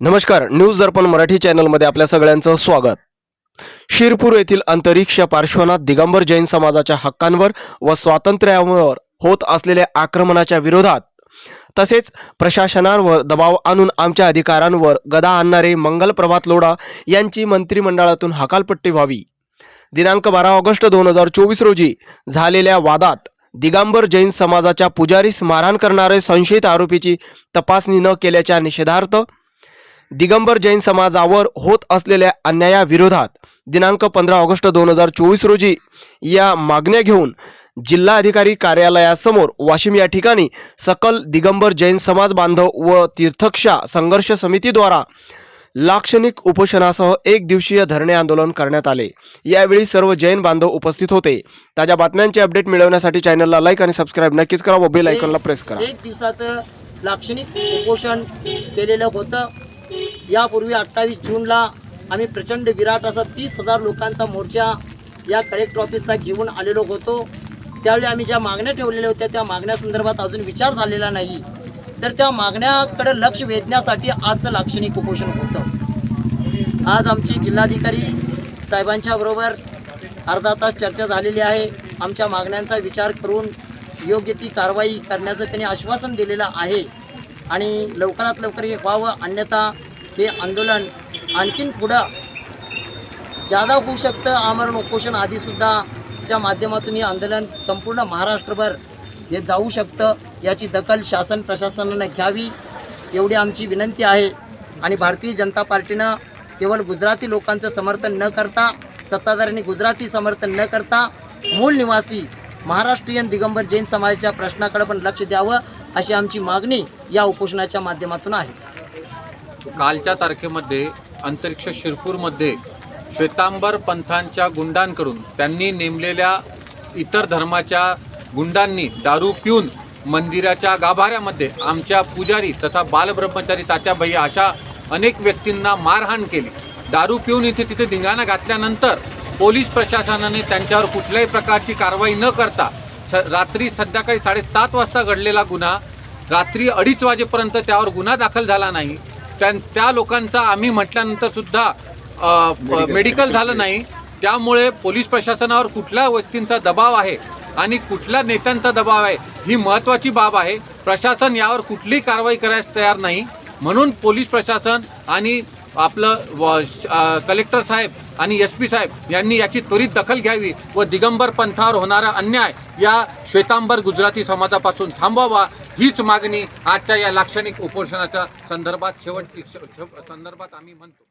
नमस्कार न्यूज दर्पण मराठी चॅनलमध्ये आपल्या सगळ्यांचं स्वागत. शिरपूर येथील अंतरिक्ष पार्श्वनाथ दिगंबर जैन समाजाच्या हक्कांवर व स्वातंत्र्यावर होत असलेल्या आक्रमणाच्या विरोधात तसेच प्रशासनावर दबाव आणून आमच्या अधिकारांवर गदा आणणारे मंगल प्रभात लोढा यांची मंत्रिमंडळातून हकालपट्टी व्हावी. दिनांक बारा ऑगस्ट दोन हजार चोवीस रोजी झालेल्या वादात दिगंबर जैन समाजाच्या पुजारीस मारहाण करणारे संशयित आरोपीची तपासणी न केल्याच्या निषेधार्थ दिगंबर जैन समाजावर होत असलेल्या अन्यायाविरोधात दिनांक पंधरा ऑगस्ट दोन हजार चोवीस रोजी या मागण्या घेऊन जिल्हाधिकारी कार्यालयासमोर वाशिम या ठिकाणी सकल दिगंबर जैन समाज बांधव व तीर्थक्षा संघर्ष समितीद्वारा लाक्षणिक उपोषणासह एक दिवसीय धरणे आंदोलन करण्यात आले. यावेळी सर्व जैन बांधव उपस्थित होते. ताज्या बातम्यांचे अपडेट मिळवण्यासाठी चॅनलला लाईक आणि सबस्क्राईब नक्कीच करा व बेल आयकॉनला प्रेस करा. एक दिवसाचं लाक्षणिक उपोषण केलेलं होतं. यापूर्वी अठ्ठावीस जूनला आम्ही प्रचंड विराट असा तीस हजार लोकांचा मोर्चा या कलेक्टर ऑफिसला घेऊन आलेलो होतो. त्यावेळी आम्ही ज्या मागण्या ठेवलेल्या होत्या त्या मागण्यासंदर्भात अजून विचार झालेला नाही. तर त्या मागण्याकडे लक्ष वेधण्यासाठी आजचं लाक्षणिक उपोषण होतं. आज आमची जिल्हाधिकारी साहेबांच्या बरोबर अर्धा तास चर्चा झालेली आहे. आमच्या मागण्यांचा विचार करून योग्य ती कारवाई करण्याचं त्यांनी आश्वासन दिलेलं आहे. आणि लवकरात लवकर हे व्हावं अन्यथा हे आंदोलन आणखीन पुढं जादा होऊ शकतं. आमरण उपोषण आधीसुद्धा च्या माध्यमातून हे आंदोलन संपूर्ण महाराष्ट्रभर हे जाऊ शकतं. याची दखल शासन प्रशासनानं घ्यावी एवढी आमची विनंती आहे. आणि भारतीय जनता पार्टीनं केवळ गुजराती लोकांचं समर्थन न करता सत्ताधाऱ्यांनी गुजराती समर्थन न करता मूळ निवासी महाराष्ट्रीयन दिगंबर जैन समाजाच्या प्रश्नाकडे पण लक्ष द्यावं अशी आमची मागणी या उपोषणाच्या माध्यमातून आहे. कालच्या तारखेमध्ये अंतरिक्ष शिरपूरमध्ये श्वेतांबर पंथांच्या गुंडांकडून त्यांनी नेमलेल्या इतर धर्माच्या गुंडांनी दारू पिऊन मंदिराच्या गाभाऱ्यामध्ये आमच्या पुजारी तथा बालब्रह्मचारी तात्याबाई अशा अनेक व्यक्तींना मारहाण केली. दारू पिऊन इथे तिथे धिंगाणा घातल्यानंतर पोलीस प्रशासनाने त्यांच्यावर कुठल्याही प्रकारची कारवाई न करता स रात्री संध्याकाळी साडेसात वाजता घडलेला गुन्हा रात्री अडीच वाजेपर्यंत त्यावर गुन्हा दाखल झाला नाही. त्या त्या लोकांचा आम्ही म्हटल्यानंतर सुद्धा अ, प- मेडिकल झालं नाही. त्यामुळे पोलीस प्रशासनावर कुठल्या व्यक्तींचा दबाव आहे आणि कुठल्या नेत्यांचा दबाव आहे ही महत्त्वाची बाब आहे. प्रशासन यावर कुठलीही कारवाई करायला तयार नाही. म्हणून पोलीस प्रशासन आणि आपलं व- श- कलेक्टर साहेब आणि एस पी साहेब यांनी याची त्वरित दखल घ्यावी व दिगंबर पंथावर होणारा अन्याय या श्वेतांबर गुजराती समाजापासून थांबवावा हीच मागणी आजच्या या लाक्षणिक उपोषणाच्या संदर्भात शेवट संदर्भात आम्ही म्हणतो.